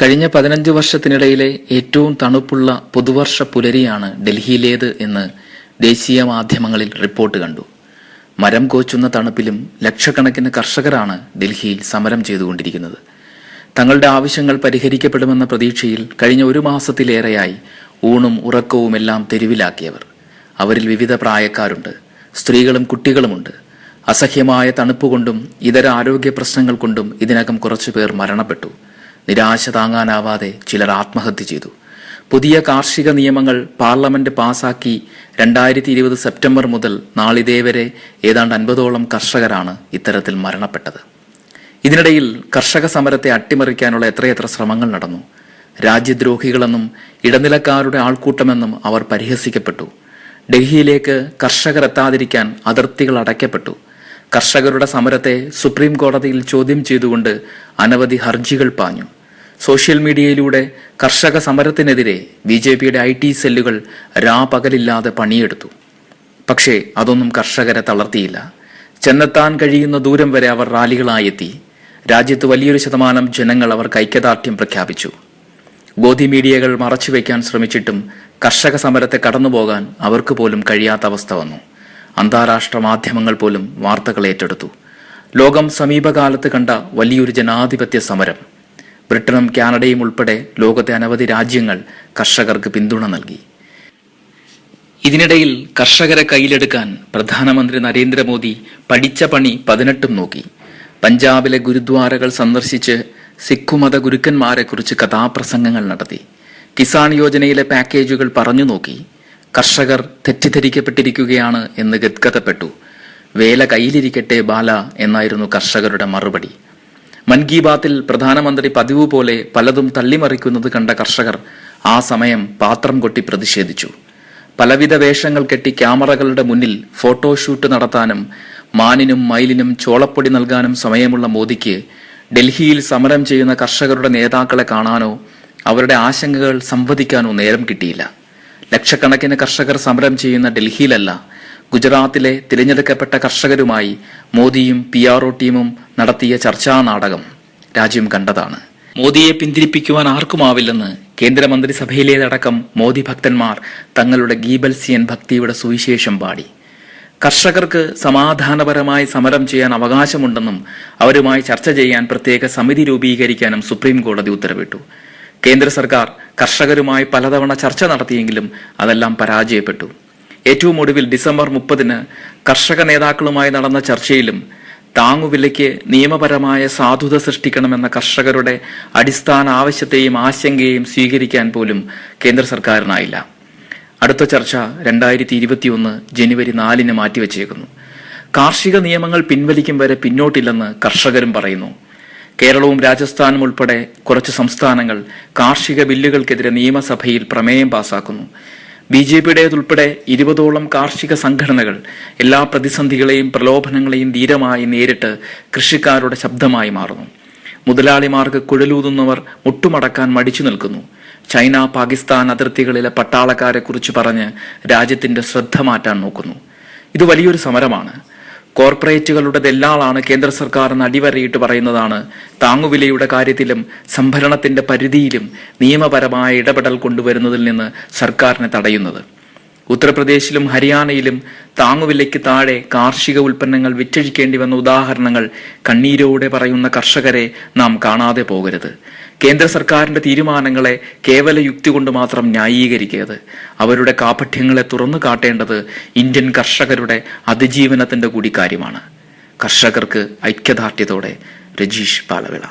കഴിഞ്ഞ പതിനഞ്ച് വർഷത്തിനിടയിലെ ഏറ്റവും തണുപ്പുള്ള പുതുവർഷ പുലരിയാണ് ഡൽഹിയിലേത് എന്ന് ദേശീയ മാധ്യമങ്ങളിൽ റിപ്പോർട്ട് കണ്ടു. മരം കോച്ചുന്ന തണുപ്പിലും ലക്ഷക്കണക്കിന് കർഷകരാണ് ഡൽഹിയിൽ സമരം ചെയ്തുകൊണ്ടിരിക്കുന്നത്. തങ്ങളുടെ ആവശ്യങ്ങൾ പരിഹരിക്കപ്പെടുമെന്ന പ്രതീക്ഷയിൽ കഴിഞ്ഞ ഒരു മാസത്തിലേറെയായി ഊണും ഉറക്കവുമെല്ലാം തെരുവിലാക്കിയവർ. അവരിൽ വിവിധ പ്രായക്കാരുണ്ട്. സ്ത്രീകളും കുട്ടികളുമുണ്ട്. അസഹ്യമായ തണുപ്പ് കൊണ്ടും ഇതര ആരോഗ്യ പ്രശ്നങ്ങൾ കൊണ്ടും ഇതിനകം കുറച്ചുപേർ മരണപ്പെട്ടു. നിരാശ താങ്ങാനാവാതെ ചിലർ ആത്മഹത്യ ചെയ്തു. പുതിയ കാർഷിക നിയമങ്ങൾ പാർലമെന്റ് പാസാക്കി രണ്ടായിരത്തി ഇരുപത് സെപ്റ്റംബർ മുതൽ നാളിതേ വരെ ഏതാണ്ട് അൻപതോളം കർഷകരാണ് ഇത്തരത്തിൽ മരണപ്പെട്ടത്. ഇതിനിടയിൽ കർഷക സമരത്തെ അട്ടിമറിക്കാനുള്ള എത്രയെത്ര ശ്രമങ്ങൾ നടന്നു. രാജ്യദ്രോഹികളെന്നും ഇടനിലക്കാരുടെ ആൾക്കൂട്ടമെന്നും അവർ പരിഹസിക്കപ്പെട്ടു. ഡൽഹിയിലേക്ക് കർഷകർ എത്താതിരിക്കാൻ അതിർത്തികൾ അടയ്ക്കപ്പെട്ടു. കർഷകരുടെ സമരത്തെ സുപ്രീം കോടതിയിൽ ചോദ്യം ചെയ്തുകൊണ്ട് അനവധി ഹർജികൾ പാഞ്ഞു. സോഷ്യൽ മീഡിയയിലൂടെ കർഷക സമരത്തിനെതിരെ ബി ജെ പിയുടെ ഐ ടി സെല്ലുകൾ രാപകലില്ലാതെ പണിയെടുത്തു. പക്ഷേ അതൊന്നും കർഷകരെ തളർത്തിയില്ല. ചെന്നെത്താൻ കഴിയുന്ന ദൂരം വരെ അവർ റാലികളായെത്തി രാജ്യത്ത് വലിയൊരു ശതമാനം ജനങ്ങൾ അവർക്ക് ഐക്യദാർഢ്യം പ്രഖ്യാപിച്ചു. ഗോധി മീഡിയകൾ മറച്ചുവെക്കാൻ ശ്രമിച്ചിട്ടും കർഷക സമരത്തെ കടന്നുപോകാൻ അവർക്ക് പോലും കഴിയാത്ത അവസ്ഥ വന്നു. അന്താരാഷ്ട്ര മാധ്യമങ്ങൾ പോലും വാർത്തകൾ ഏറ്റെടുത്തു. ലോകം സമീപകാലത്ത് കണ്ട വലിയൊരു ജനാധിപത്യ സമരം. ബ്രിട്ടനും കാനഡയും ഉൾപ്പെടെ ലോകത്തെ അനവധി രാജ്യങ്ങൾ കർഷകർക്ക് പിന്തുണ നൽകി. ഇതിനിടയിൽ കർഷകരെ കയ്യിലെടുക്കാൻ പ്രധാനമന്ത്രി നരേന്ദ്രമോദി പഠിച്ച പണി പതിനെട്ടും നോക്കി. പഞ്ചാബിലെ ഗുരുദ്വാരകൾ സന്ദർശിച്ച് സിഖുമത ഗുരുക്കന്മാരെക്കുറിച്ച് കഥാപ്രസംഗങ്ങൾ നടത്തി. കിസാൻ യോജനയിലെ പാക്കേജുകൾ പറഞ്ഞു നോക്കി. കർഷകർ തെറ്റിദ്ധരിക്കപ്പെട്ടിരിക്കുകയാണ് എന്ന് ഗദ്ഗതപ്പെട്ടു വേല കയ്യിലിരിക്കട്ടെ ബാല എന്നായിരുന്നു കർഷകരുടെ മറുപടി. മൻ കി ബാത്തിൽ പ്രധാനമന്ത്രി പതിവ് പോലെ പലതും തള്ളിമറിക്കുന്നത് കണ്ട കർഷകർ ആ സമയം പാത്രം കൊട്ടി പ്രതിഷേധിച്ചു. പലവിധ വേഷങ്ങൾ കെട്ടി ക്യാമറകളുടെ മുന്നിൽ ഫോട്ടോഷൂട്ട് നടത്താനും മാനിനും മയിലിനും ചോളപ്പൊടി നൽകാനും സമയമുള്ള മോദിക്ക് ഡൽഹിയിൽ സമരം ചെയ്യുന്ന കർഷകരുടെ നേതാക്കളെ കാണാനോ അവരുടെ ആശങ്കകൾ സംവദിക്കാനോ നേരം കിട്ടിയില്ല. ലക്ഷക്കണക്കിന് കർഷകർ സമരം ചെയ്യുന്ന ഡൽഹിയിലല്ല ഗുജറാത്തിലെ തിരഞ്ഞെടുക്കപ്പെട്ട കർഷകരുമായി മോദിയും പി ആർ ഒ ടീമും നടത്തിയ ചർച്ചാ നാടകം രാജ്യം കണ്ടതാണ്. മോദിയെ പിന്തിരിപ്പിക്കുവാൻ ആർക്കുമാവില്ലെന്ന് കേന്ദ്രമന്ത്രിസഭയിലേതടക്കം മോദി ഭക്തന്മാർ തങ്ങളുടെ ഗീബൽസിയൻ ഭക്തിയുടെ സുവിശേഷം പാടി. കർഷകർക്ക് സമാധാനപരമായി സമരം ചെയ്യാൻ അവകാശമുണ്ടെന്നും അവരുമായി ചർച്ച ചെയ്യാൻ പ്രത്യേക സമിതി രൂപീകരിക്കാനും സുപ്രീം കോടതി ഉത്തരവിട്ടു. കേന്ദ്ര സർക്കാർ കർഷകരുമായി പലതവണ ചർച്ച നടത്തിയെങ്കിലും അതെല്ലാം പരാജയപ്പെട്ടു. ഏറ്റവും ഒടുവിൽ ഡിസംബർ മുപ്പതിന് കർഷക നേതാക്കളുമായി നടന്ന ചർച്ചയിലും താങ്ങുവിലയ്ക്ക് നിയമപരമായ സാധുത സൃഷ്ടിക്കണമെന്ന കർഷകരുടെ അടിസ്ഥാന ആവശ്യത്തെയും ആശങ്കയെയും സ്വീകരിക്കാൻ പോലും കേന്ദ്ര സർക്കാരിനായില്ല. അടുത്ത ചർച്ച രണ്ടായിരത്തി ഇരുപത്തിയൊന്ന് ജനുവരി നാലിന് മാറ്റിവെച്ചേക്കുന്നു. കാർഷിക നിയമങ്ങൾ പിൻവലിക്കും വരെ പിന്നോട്ടില്ലെന്ന് കർഷകരും പറയുന്നു. കേരളവും രാജസ്ഥാനും ഉൾപ്പെടെ കുറച്ച് സംസ്ഥാനങ്ങൾ കാർഷിക ബില്ലുകൾക്കെതിരെ നിയമസഭയിൽ പ്രമേയം പാസാക്കുന്നു. ബി ജെ പിയുടേതുൾപ്പെടെ ഇരുപതോളം കാർഷിക സംഘടനകൾ എല്ലാ പ്രതിസന്ധികളെയും പ്രലോഭനങ്ങളെയും ധീരമായി നേരിട്ട് കൃഷിക്കാരുടെ ശബ്ദമായി മാറുന്നു. മുതലാളിമാർക്ക് കുഴലൂതുന്നവർ മുട്ടുമടക്കാൻ മടിച്ചു നിൽക്കുന്നു. ചൈന പാകിസ്ഥാൻ അതിർത്തികളിലെ പട്ടാളക്കാരെ കുറിച്ച് പറഞ്ഞ് രാജ്യത്തിന്റെ ശ്രദ്ധ മാറ്റാൻ നോക്കുന്നു. ഇത് വലിയൊരു സമരമാണ്. കോർപ്പറേറ്റുകളുടെ ദല്ലാളാണ് കേന്ദ്ര സർക്കാർ എന്ന് അടിവരയിട്ട് പറയുന്നതാണ്. താങ്ങുവിലയുടെ കാര്യത്തിലും സംഭരണത്തിന്റെ പരിധിയിലും നിയമപരമായ ഇടപെടൽ കൊണ്ടുവരുന്നതിൽ നിന്ന് സർക്കാരിനെ തടയുന്നത്. ഉത്തർപ്രദേശിലും ഹരിയാനയിലും താങ്ങുവിലയ്ക്ക് താഴെ കാർഷിക ഉൽപ്പന്നങ്ങൾ വിറ്റഴിക്കേണ്ടി വന്ന ഉദാഹരണങ്ങൾ കണ്ണീരോടെ പറയുന്ന കർഷകരെ നാം കാണാതെ പോകരുത്. കേന്ദ്ര സർക്കാരിന്റെ തീരുമാനങ്ങളെ കേവല യുക്തി കൊണ്ട് മാത്രം ന്യായീകരിക്കരുത്. അവരുടെ കാപഠ്യങ്ങളെ തുറന്നു കാട്ടേണ്ടത് ഇന്ത്യൻ കർഷകരുടെ അതിജീവനത്തിന്റെ കൂടി കാര്യമാണ് കർഷകർക്ക് ഐക്യദാർഢ്യത്തോടെ രജീഷ് പാലവിള